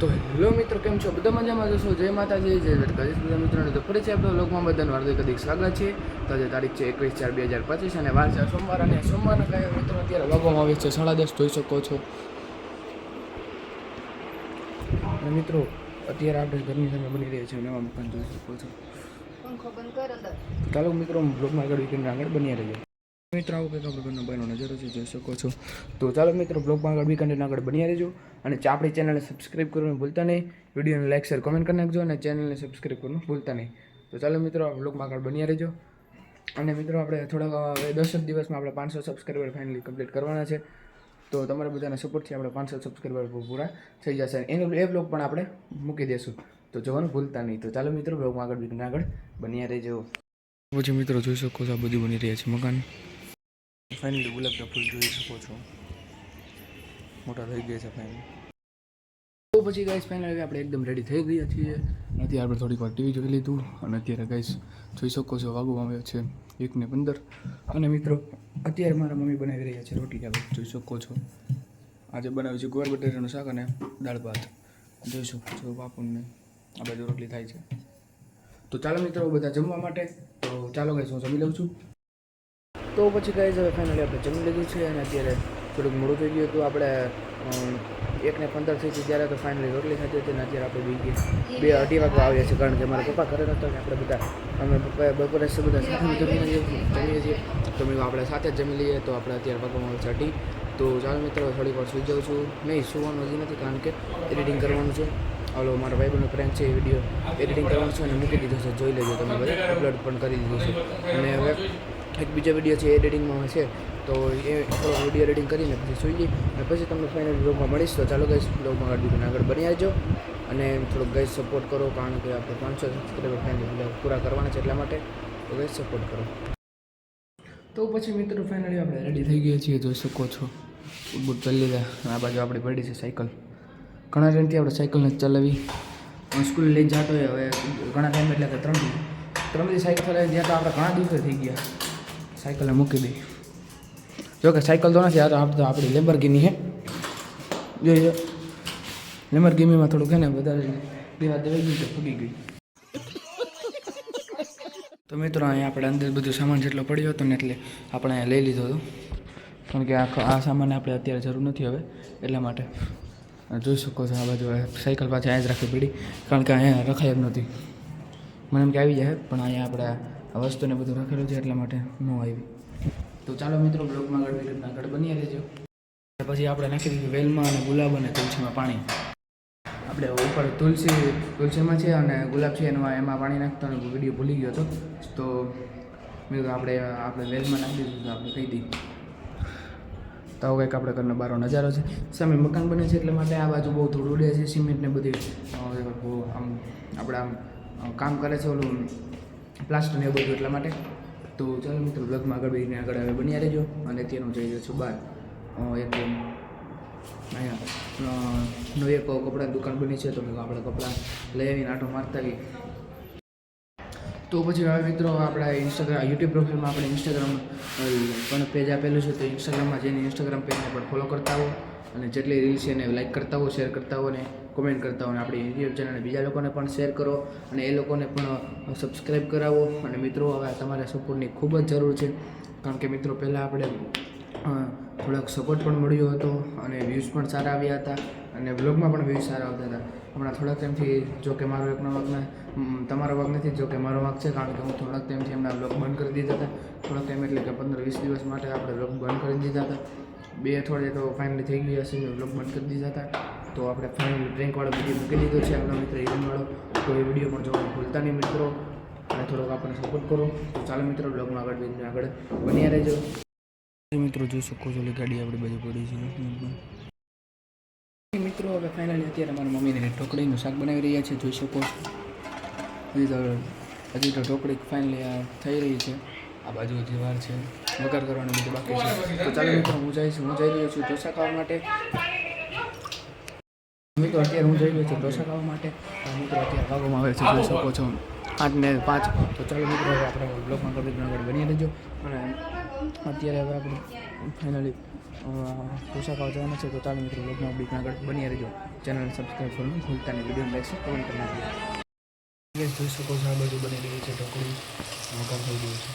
તો હેલો મિત્રો કેમ છો? બધા મજામાં જશો જય માતાજી જય દ્વારકાધીશ બધા મિત્રોને તો ફરી છે આપણે લોકમાં બધાનું હાર્દિક હાર્દિક સ્વાગત છે. તો આજે તારીખ છે એકવીસ ચાર બે હજાર પચીસ અને વાર છે સોમવાર અને સોમવારના કાંઈ મિત્રો અત્યારે વાગવામાં આવે છે સાડા દસ જોઈ શકો છો. અને મિત્રો અત્યારે આપણે ઘરની સામે બની રહ્યા છે નવા મકાન જોઈ શકો છો. ચાલો મિત્રો બ્લોગમાં આગળ વીકેન્ડ આગળ બની રહીએ મિત્રો, આવું કંઈક આપણે બહેનો નજરો છે, જોઈ શકો છો. તો ચાલો મિત્રો, બ્લોગમાં આગળ બી કન્ટેન્ટ આગળ બન્યા રહેજો. અને આપણી ચેનલને સબસ્ક્રાઈબ કરવાનું ભૂલતા નહીં. વિડીયોને લાઈક શેર કોમેન્ટ કરી નાખજો અને ચેનલને સબસ્ક્રાઈબ કરવાનું ભૂલતા નહીં. તો ચાલો મિત્રો, આ બ્લોગમાં આગળ બન્યા રહેજો. અને મિત્રો, આપણે થોડાક દસ જ દિવસમાં આપણે પાંચસો સબસ્ક્રાઈબર ફાઇનલી કમ્પ્લીટ કરવાના છે. તો તમારા બધાના સપોર્ટથી આપણે પાંચસો સબસ્ક્રાઈબર પૂરા થઈ જશે. એનો, એ બ્લોગ પણ આપણે મૂકી દઈશું તો જોવાનું ભૂલતા નહીં. તો ચાલો મિત્રો, બ્લોગમાં આગળ આગળ બન્યા રહેજો. પછી મિત્રો, જોઈ શકો છો, આ બધું બની રહ્યા છે મકાન. ફાઇનલી ગુલાબના ફૂલ જોઈ શકો છો. મોટા થઈ ગયા છે ફાઇનલી. તો પછી ગાઈસ હવે આપણે એકદમ રેડી થઈ ગયા છીએ. અત્યારે આપણે થોડીક વાર ટીવી જોઈ લીધું અને અત્યારે ગાઈસ જોઈ શકો છો વાગવામાં આવ્યો છે એક ને પંદર. અને મિત્રો, અત્યારે મારા મમ્મી બનાવી રહ્યા છે રોટલી આપણે જોઈ શકો છો. આજે બનાવ્યું છે ગોળ બટેટાનું શાક અને દાળ ભાત. જોઈ શકો છો બાપુને. આ બાજુ રોટલી થાય છે. તો ચાલો મિત્રો, બધા જમવા માટે. તો ચાલો ગાઈસ હું જમી લઉં છું. તો પછી ગાઈઝ હવે ફાઇનલી આપણે જમી લીધું છે અને અત્યારે થોડુંક મોડું થઈ ગયું હતું. આપણે એકને પંદર થઈ હતી ત્યારે તો ફાઇનલી રોટલી થતી હતી અને અત્યારે આપણે બી ગયા. બે અઢી વાગે આવ્યા છે કારણ કે મારા પપ્પા ઘરે નહોતા ને આપણે બધા અમે પપ્પા બપોરે છે બધા સાથે જમીને જમીએ છીએ. તો મેં આપણે સાથે જ જમી લઈએ તો આપણે અત્યારે વાગવામાં આવે છે અઢી તો ચાલો મિત્રો થોડીક વાર સુઈ જાઉં છું. નહીં સુવાનું હજી નથી કારણ કે એડિટિંગ કરવાનું છે. હાલો મારા ભાઈબંધનો પ્રેન્ક છે એ વીડિયો એડિટિંગ કરવાનો છે અને મૂકી દીધો છે. જોઈ લેજો તમે બધા અપલોડ પણ કરી દીધું છે. અને હવે એક બીજો વીડિયો છે એડિટિંગમાં છે, તો એ થોડો વીડિયો એડિટિંગ કરીને પછી સુઈ અને પછી તમને ફાઇનલ બ્લોગમાં મળીશ. તો ચાલો ગઈશ બ્લોગમાં આગળ આગળ બની આવજો. અને થોડોક ગઈ સપોર્ટ કરો, કારણ કે આપણે પાંચસો સબસ્ક્રાઈબર ફાઇનલ પૂરા કરવાના છે એટલા માટે. તો ગઈ સપોર્ટ કરો. તો પછી મિત્રો ફાઇનલી આપણે રેડી થઈ ગયા છીએ, જોઈ શકો છો. બૂટ ચાલી લીધા આ બાજુ આપણી પડી છે સાયકલ ઘણા ટાઈમથી આપણે સાયકલને ચલાવી. સ્કૂલ લઈ જતો હોય, હવે ઘણા ટાઈમ એટલે કે ત્રણ ત્રણ બધી સાયકલ ચલાવી ત્યાં તો આપણે ઘણા દિવસે થઈ ગયા. સાયકલને મૂકી દઈ જોકે સાયકલ તો નથી, આ તો આપણે આપણી લેમ્બરગીની છે. જોઈએ લેમ્બરગીનીમાં થોડુંક છે ને, વધારે દેવા દેવાઈ ગયું તો ફૂગી ગઈ. તો મિત્રો, અહીંયા આપણે અંદર બધું સામાન જેટલો પડ્યો હતો ને એટલે આપણે અહીંયા લઈ લીધો હતો. કારણ કે આ આ સામાન આપણે અત્યારે જરૂર નથી હવે, એટલા માટે. જોઈ શકો છો, આ બાજુ સાયકલ પાછી અહીંયા જ રાખવી પડી. કારણ કે અહીંયા રખાય એમ નથી મને એમ કે આવી જાય, પણ અહીંયા આપણે આ વસ્તુને બધું રાખેલું છે એટલા માટે ન આવી. તો ચાલો મિત્રો, બ્લોગમાં આગળ વિડીયોના આગળ બની રહેજો. પછી આપણે નાખી દીધું વેલમાં અને ગુલાબ અને તુલસીમાં પાણી. આપણે ઉપર તુલસી, તુલસીમાં છે અને ગુલાબ છે એમાં એમાં પાણી નાખતો અને વીડિયો ભૂલી ગયો હતો. તો મેં આપણે આપણે વેલમાં નાખી દીધું આપણે કહી દઈએ તો કંઈક આપણે ઘરનો બારો નજારો છે. સામે મકાન બને છે એટલે માટે આ બાજુ બહુ થોડું ઉડે છે, સિમેન્ટ ને બધી. આમ, આપણે આમ કામ કરે છે ઓલું પ્લાસ્ટર ને બધું એટલા માટે. તો ચાલો મિત્રો બ્લોગમાં આગળ બેસીને આગળ હવે બન્યા રહેજો. અને અત્યારનું જઈ રહ્યો છું બહાર એક અહીંયા નો એક કપડાની દુકાન બની છે, તો આપણે કપડાં લઈ આવીને આટો મારતા આવીએ. તો પછી હવે મિત્રો, આપણા ઇન્સ્ટાગ્રામ યુટ્યુબ પ્રોફાઇલમાં આપણે ઇન્સ્ટાગ્રામ પણ પેજ આપેલું છે, તો ઇન્સ્ટાગ્રામમાં જઈને ઇન્સ્ટાગ્રામ પેજને પણ ફોલો કરતા હો. અને જેટલી રીલ્સ એને લાઇક કરતા હો શેર કરતા હો અને કોમેન્ટ કરતા હો અને આપણી યુટ્યુબ ચેનલને બીજા લોકોને પણ શેર કરો અને એ લોકોને પણ સબસ્ક્રાઈબ કરાવો. અને મિત્રો, હવે તમારા સપોર્ટની ખૂબ જ જરૂર છે. કારણ કે મિત્રો, પહેલાં આપણે થોડોક સપોર્ટ પણ મળ્યો હતો અને વ્યૂઝ પણ સારા આવ્યા હતા અને બ્લોગમાં પણ વ્યૂઝ સારા આવતા હતા. હમણાં થોડાક ટાઈમથી જો કે મારો એકનો વાંક તમારો વાગ નથી, જો કે મારો વાગ છે, કારણ કે હું થોડાક ટાઈમથી એમના બ્લોગ બંધ કરી દીધા હતા. થોડાક ટાઈમ એટલે કે પંદર વીસ દિવસ માટે આપણે બ્લોગ બંધ કરી દીધા હતા. બે અઠવાડિયે તો ફાઇનલી થઈ ગયા છે બ્લોગ બંધ કરી દીધા હતા. તો આપણે ફાઇનલ ડ્રિંકવાળો વીડિયો મૂકી દીધો છે આપણા મિત્ર ઇવેન્ટવાળો તો એ વીડિયો પણ જોવાનું ભૂલતા નહીં મિત્રો. અને થોડોક આપણને સપોર્ટ કરો. તો ચાલો મિત્રો બ્લોગમાં આગળ જઈને આગળ બન્યા રહેજો. મિત્રો જોઈ શકો છો ગાડી આપણી બાજુ પડી છે. મિત્રો હવે ફાઇનલી અત્યારે મારા મમ્મીને ઢોકળીનું શાક બનાવી રહ્યા છે જોઈ શકો છો. હજી તો હજી તો ઢોકળી ફાઇનલી આ થઈ રહી છે. આ બાજુ હજી વાર છે. વઘાર કરવાનું બધું બાકી છે. તો ચાલો મિત્રો હું જઈશ હું જઈ રહ્યો છું ઢોસા ખાવા માટે. મિત્રો, અત્યારે હું જઈ રહ્યો છું ઢોસા ખાવા માટે મિત્રો, અત્યારે ભાગોમાં આવે છે, જોઈ શકો છો. આઠ ને પાંચ. તો ચાલો મિત્રો, હવે આપણે બ્લોગમાં કદી આગળ બની રહેજો. અને અત્યારે હવે આપણે ફાઇનલી ઢોસા ખાવા જવાના છે. તો ચાલો મિત્રો બ્લોગમાં બી આગળ બની રહેજો. ચેનલ સબસ્ક્રાઈબ કરવાનું ભૂલતા નહીં. વીડિયો લાઈક કમેન્ટ કરી જોઈ શકો છો આ બધું બની રહ્યું છે ઢોકળી. વઘાર થઈ ગયું છે.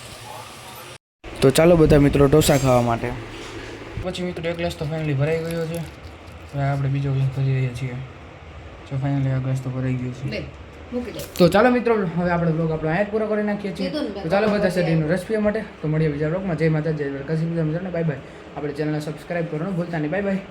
તો ચાલો બધા મિત્રો, ઢોસા ખાવા માટે. પછી મિત્રો, એક ગ્લાસ તો ફાઇનલી ભરાઈ ગયો છે. હવે આપણે બીજો ગ્લાસ કરી રહ્યા છીએ. જો ફાઇનલી આ ગ્લાસ તો ભરાઈ ગયો છે. તો ચાલો મિત્રો હવે આપણે બ્લોગ આપણે અહીંયા જ પૂરો કરી નાખીએ છીએ. તો ચાલો બધા શરીરનું રસ પીવા માટે. તો મળીએ બીજા બ્લોગમાં જય માતા જય દ્વારકા બાય બાય આપણે ચેનલને સબસ્ક્રાઈબ કરવાનું ભૂલતા નહીં. Bye bye